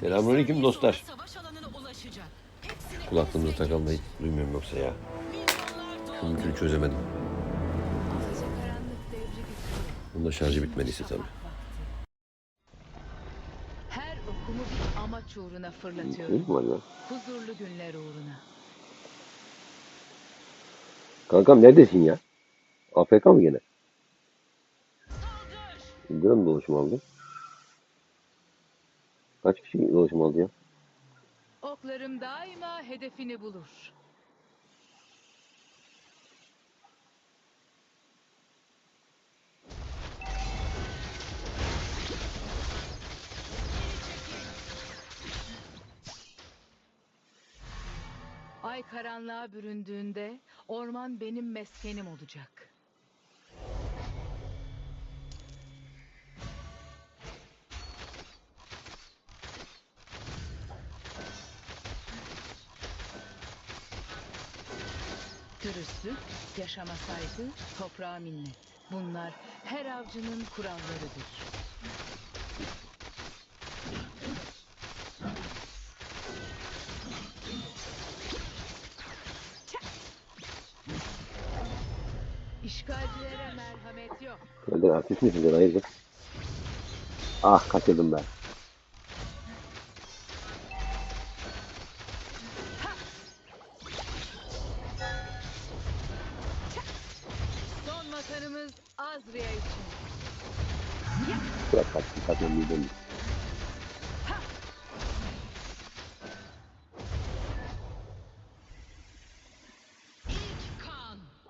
Selamünaleyküm dostlar. Kulaklığımda takalım da hiç duymuyorum yoksa ya. Şu mümkünü çözemedim. Bunda şarjı bitmediyse tabii. Her okumu bir amaç uğruna fırlatıyorum. var ya? Huzurlu günler uğruna. Kankam neredesin ya? AFK mı gene? Indiren mi dolaşım aldı? Kaç kişi dolaşım aldı? Oklarım daima hedefini bulur. Ay karanlığa büründüğünde orman benim meskenim olacak. Dürüstlük, yaşama saygı, toprağa minnet. Bunlar her avcının kurallarıdır. İşgalcilere merhamet yok. Nerede artist misin hayırdır? Ah kaçırdım ben.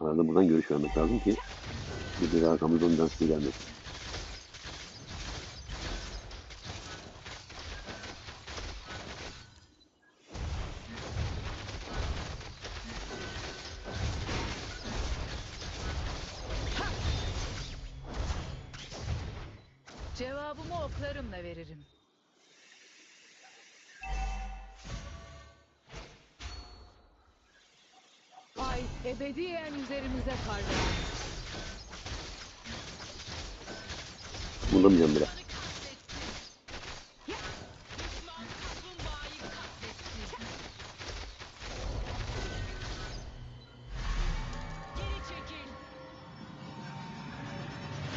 Arada buradan görüş vermek lazım ki bir arkamızdan dans gelmesin. Ebediyen üzerimize parlar. Bulamayacağım bile.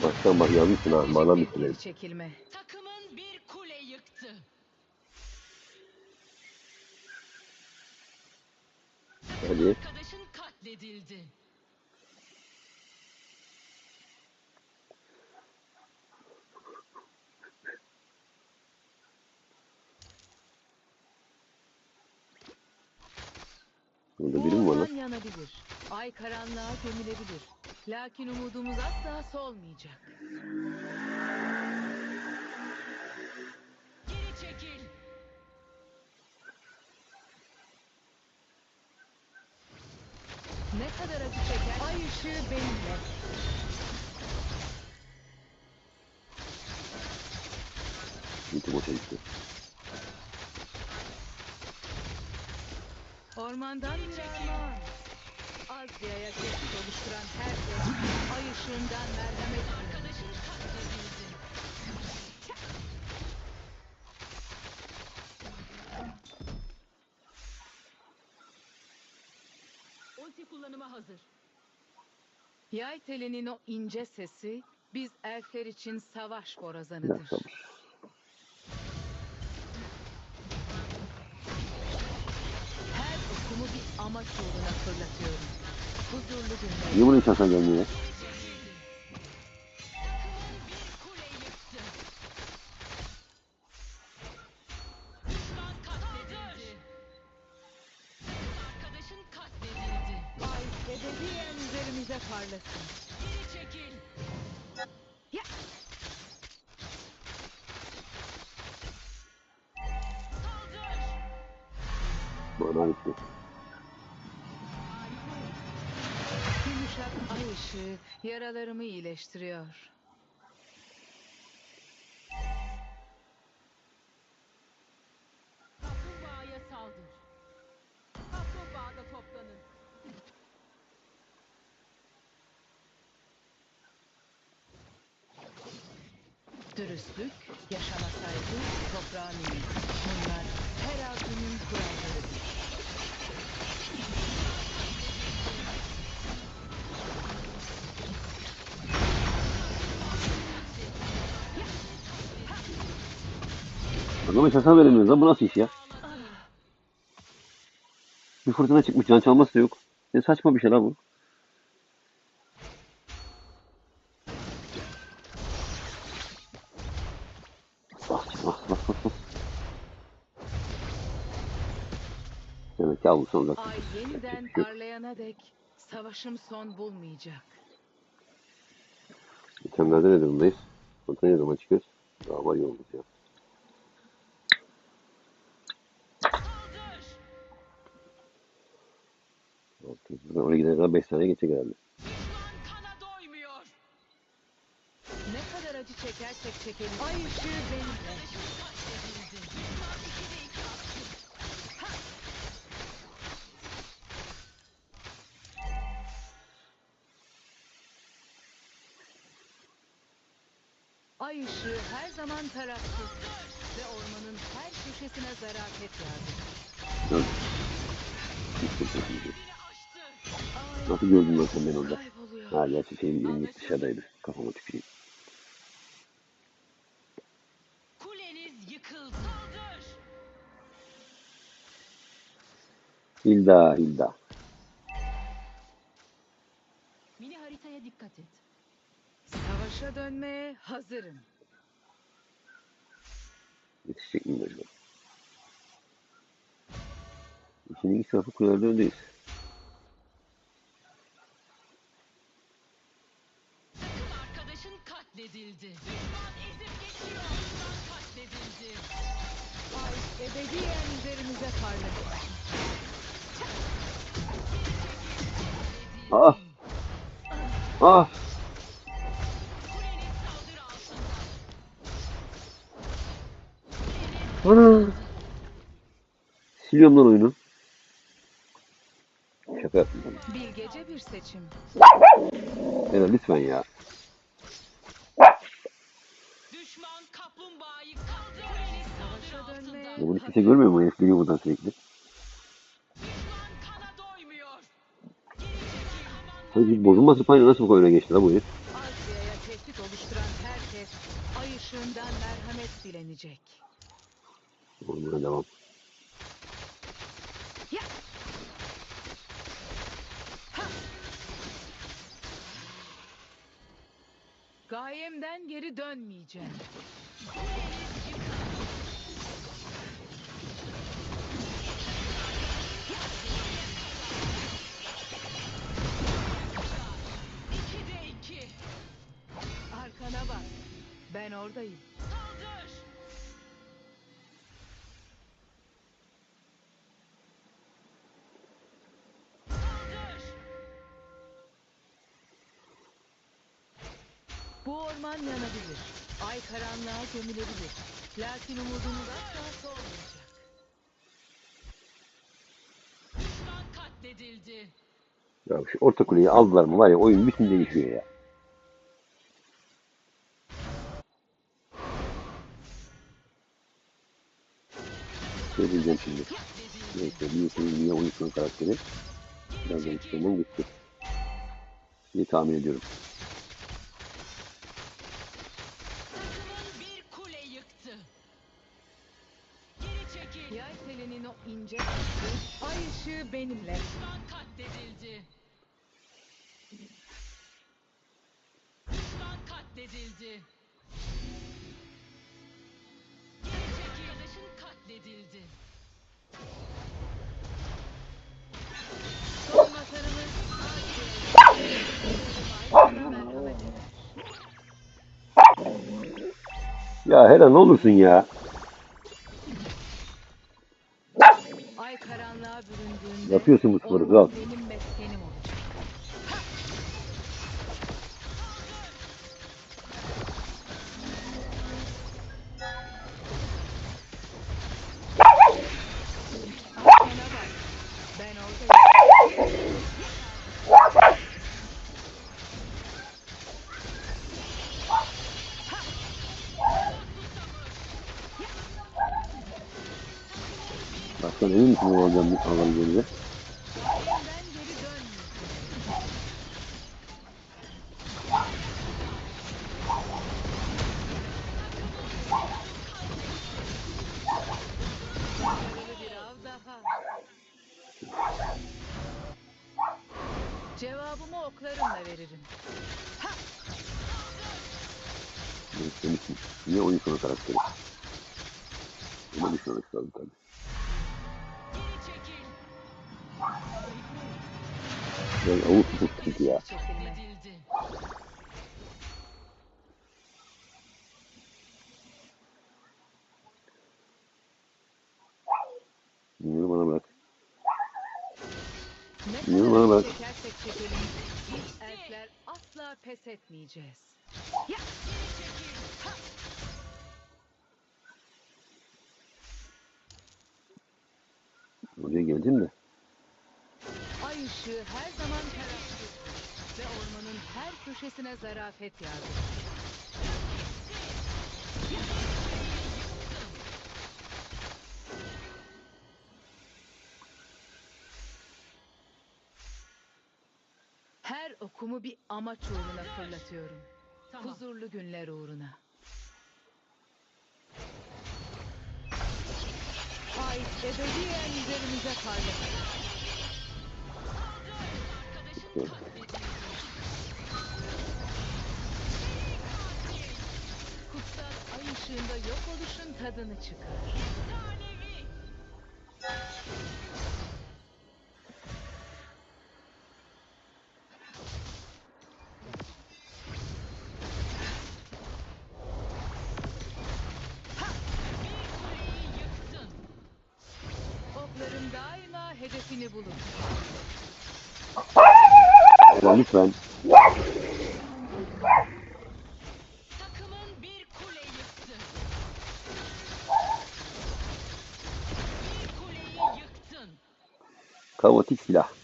Baştan bak yanlışsın ha. Bana benim. Geri çekilme. Takımın bir kule yıktı. Hadi. Arkadaşın katledildi. Burada biri mi var lan? Yanabilir. Ay karanlığa gömülebilir. Lakin umudumuz asla solmayacak. Işığı benimle. Gitti boşa gitti. Ormandan armağan. Azya'ya geçit oluşturan herkes ay ışığından merhamet. Arkadaşın katledildi. Ulti kullanıma hazır. Yay telinin o ince sesi biz elfler için savaş borazanıdır. Her okumu bir amaç uğruna fırlatıyorum. Huzurlu günler. Niye bunu şansa gelmiyor Bana bitti. Yumuşak ışığı yaralarımı iyileştiriyor. Dürüstlük, yaşama saygı, toprağın iyi. Bunlar her altının kurallarıdır. Arkadaş hasar veremiyoruz lan bu nasıl iş ya? Bir fırtına çıkmış can çalması da yok. Ne saçma bir şey la bu. Demek ki avlusu olacak. Ay yeniden parlayana dek savaşım son bulmayacak. İtemlerde ne durumdayız? Fırtına ne zaman çıkıyoruz? Daha var yolumuz ya. Buradan oraya gidene kadar 5 saniye geçecek herhalde. Ne kadar acı çekersek çekelim. Ay ışığı benimle. Zaman tarafsız. Ve ormanın her köşesine zarafet açtı. Ay Nasıl gördün lan sen beni orada? Ha gerçi şeyin elini dışarıdaydı. Kafama tüküreyim. Kuleniz yıkıldı. Hilda Hilda. Mini haritaya dikkat et. Savaşa dönmeye hazırım. Yetişecek miyim acaba? İçinin iki tarafı kulelerde öndeyiz. Arkadaşın katledildi. Düşman ezip geçiyor. Düşman katledildi. Ay ebediyen üzerimize parlasın. Ah! Ah! Ana! Siliyorum lan oyunu. Şaka yaptım. ben. Bilgece bir seçim. Eren lütfen ya. Düşman kaplumbağayı. Kuleniz Savaşa dönmeye altında. Bunu kimse görmüyor mu? Herif geliyor buradan sürekli. Düşman kana doymuyor. Geri çekil. Hani bir bozulması payına nasıl bu oyuna geçti lan bu herif? Asya'ya tehdit oluşturan herkes ay ışığından merhamet dilenecek. Oyuna devam. Gayemden geri dönmeyeceğim. İkide iki. Arkana bak. Ben oradayım. Bu orman yanabilir. Ay karanlığa gömülebilir. Lakin umudumuz asla solmayacak. Düşman katledildi. Ya şu orta kuleyi aldılar mı var ya oyun bütün değişiyor ya. Söyleyeceğim şimdi. Neyse Liu'nun niye uyusun karakteri. Biraz da işlemem gitti. diye tahmin ediyorum. Yay telinin o ince hattı, ay ışığı benimle. Düşman katledildi. Düşman katledildi. Geri çekil. Arkadaşın katledildi. Son. Ya Hera ne olursun ya. Yapıyorsun bu sporu, kral. Sen iyi misin bu adam adam gelince? Cevabımı oklarımla veririm. Ne uyku karakteri. Bunu düşünmek lazım tabii. Ben avuk tutup çünkü ya. Bilmiyorum bana bırak. Kadar bana bak. çekersek çekelim. Biz elfler asla pes etmeyeceğiz. Ya! Oraya geldim de. Ay ışığı her zaman karanlık ve ormanın her köşesine zarafet yağdırır. Her okumu bir amaç uğruna fırlatıyorum. Tamam. Huzurlu günler uğruna. Ay ebediyen üzerimize parlasın. Katledildi. Kutsal ay ışığında yok oluşun tadını çıkar. Lütfen. Takımın bir kule yıktı. Bir kuleyi yıktın. Kaotik silah.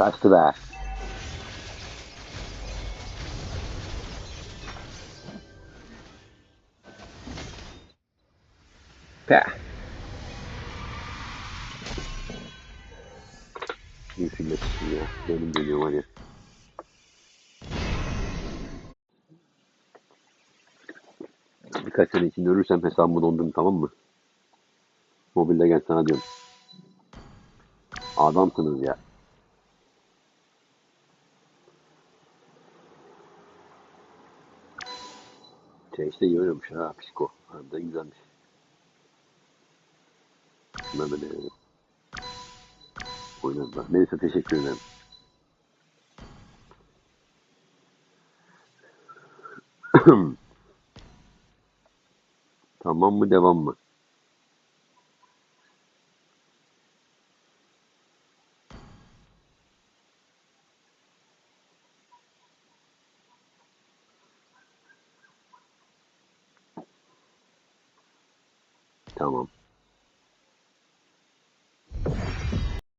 Kaçtı be. Peh. Bir çıktı ya. Benim geliyorum hadi. Birkaç sene içinde ölürsem hesabımı dondurun tamam mı? Mobilde gel sana diyorum. Adamsınız ya. İşte iyi oynamış ha psiko. Harbiden güzelmiş. Böyle oynadılar. Neyse teşekkür ederim. tamam mı devam mı?